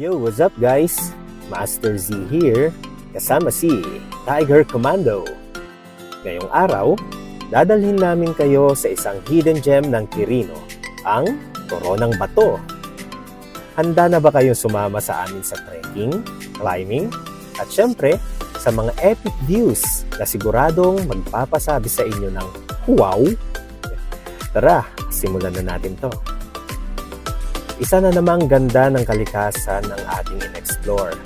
Yo, what's up guys? Master Z here, kasama si Tiger Commando. Ngayong araw, dadalhin namin kayo sa isang hidden gem ng Quirino, ang Coronang Bato. Handa na ba kayong sumama sa amin sa trekking, climbing, at syempre, sa mga epic views na siguradong magpapasabi sa inyo ng wow? Tara, simulan na natin to. Isa na namang ganda ng kalikasan ng ating in-explore.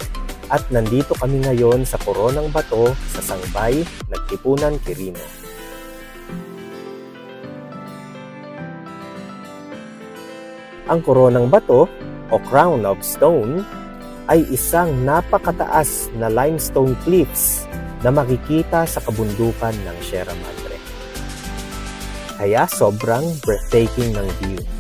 At nandito kami ngayon sa Coronang Bato sa Sangbay, Nagtipunan, Quirino. Ang Coronang Bato o Crown of Stone ay isang napakataas na limestone cliffs na makikita sa kabundukan ng Sierra Madre. Kaya sobrang breathtaking ng view.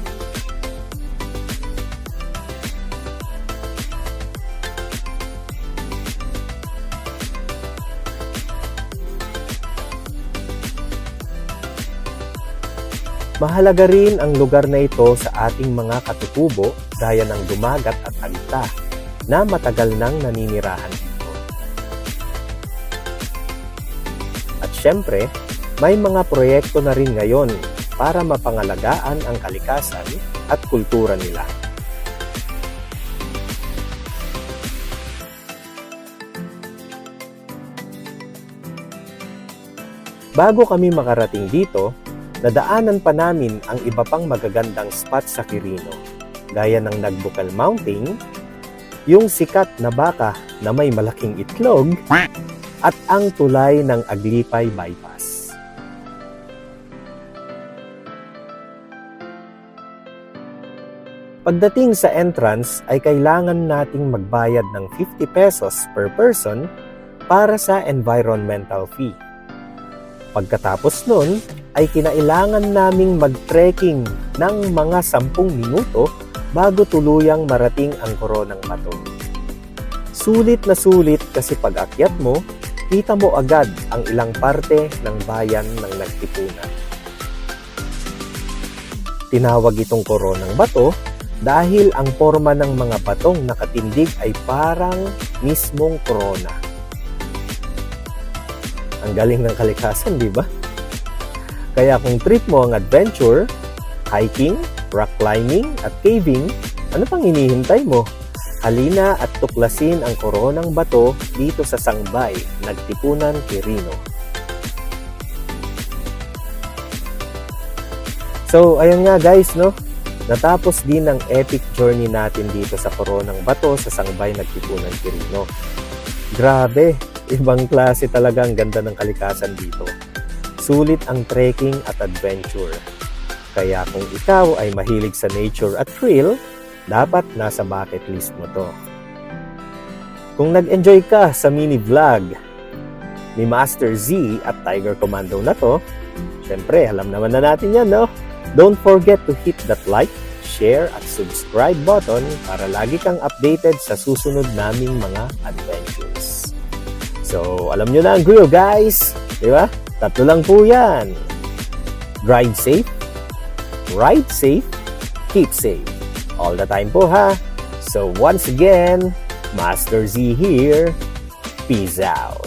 Mahalaga rin ang lugar na ito sa ating mga katutubo gaya ng dumagat at alita na matagal nang naninirahan dito. At syempre, may mga proyekto na rin ngayon para mapangalagaan ang kalikasan at kultura nila. Bago kami makarating dito, nadaanan pa namin ang iba pang magagandang spot sa Quirino, gaya ng Nagbukal Mountain, yung sikat na baka na may malaking itlog, at ang tulay ng Aglipay Bypass. Pagdating sa entrance ay kailangan nating magbayad ng 50 pesos per person para sa environmental fee. Pagkatapos nun, ay kinailangan naming mag-trekking ng mga 10 minuto bago tuluyang marating ang koronang bato. Sulit na sulit kasi pag akyat mo, kita mo agad ang ilang parte ng bayan ng nagtipunan. Tinawag itong koronang bato dahil ang forma ng mga batong nakatindig ay parang mismong korona. Ang galing ng kalikasan, di ba? Kaya kung trip mo ang adventure, hiking, rock climbing, at caving, ano pang hinihintay mo? Halina at tuklasin ang koronang bato dito sa Sangbay, Nagtipunan, Quirino. So, ayun nga guys, no? Natapos din ang epic journey natin dito sa koronang bato sa Sangbay, Nagtipunan, Quirino. Grabe, ibang klase talaga ang ganda ng kalikasan dito. Sulit ang trekking at adventure. Kaya kung ikaw ay mahilig sa nature at thrill, dapat nasa bucket list mo to. Kung nag-enjoy ka sa mini vlog ni Master Z at Tiger Commando na to, syempre alam naman na natin yan, no? Don't forget to hit that like, share at subscribe button para lagi kang updated sa susunod naming mga adventures. So, alam nyo na ang grill, guys! Di ba? Tatlo lang po yan. Drive safe, ride safe, keep safe. All the time po ha. So once again, Master Z here. Peace out.